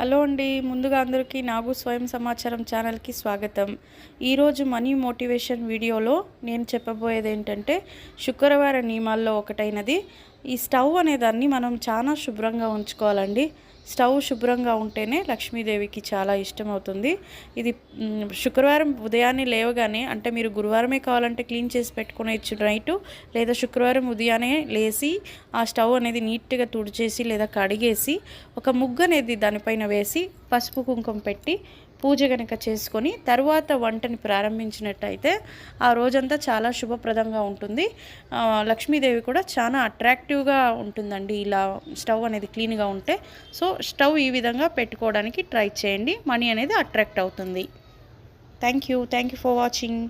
Hello అండి ముందుగా అందరికీ నాగు స్వయం సమాచారం ఛానల్కి స్వాగతం. ఈరోజు మనీ మోటివేషన్ వీడియోలో నేను చెప్పబోయేది ఏంటంటే శుక్రవార నియమాల్లో ఒకటైనది ఈ స్టవ్ అనేదాన్ని మనం చాలా శుభ్రంగా ఉంచుకోవాలండి. స్టవ్ శుభ్రంగా ఉంటేనే లక్ష్మీదేవికి చాలా ఇష్టం అవుతుంది ఇది శుక్రవారం ఉదయాన్నే లేవగానే అంటే మీరు గురువారమే కావాలంటే క్లీన్ చేసి పెట్టుకునేచ్చు నైటు లేదా శుక్రవారం ఉదయాన్నే లేచి ఆ స్టవ్ అనేది నీట్గా తుడిచేసి లేదా కడిగేసి ఒక ముగ్గు అనేది దానిపైన వేసి పసుపు కుంకుమ పెట్టి పూజ కనుక చేసుకొని తర్వాత వంటని ప్రారంభించినట్టయితే ఆ రోజంతా చాలా శుభప్రదంగా ఉంటుంది. లక్ష్మీదేవి కూడా చాలా అట్రాక్టివ్గా ఉంటుందండి. ఇలా స్టవ్ అనేది క్లీన్గా ఉంటే సో స్టవ్ ఈ విధంగా పెట్టుకోవడానికి ట్రై చేయండి. మనీ అనేది అట్రాక్ట్ అవుతుంది. Thank you. Thank you for watching.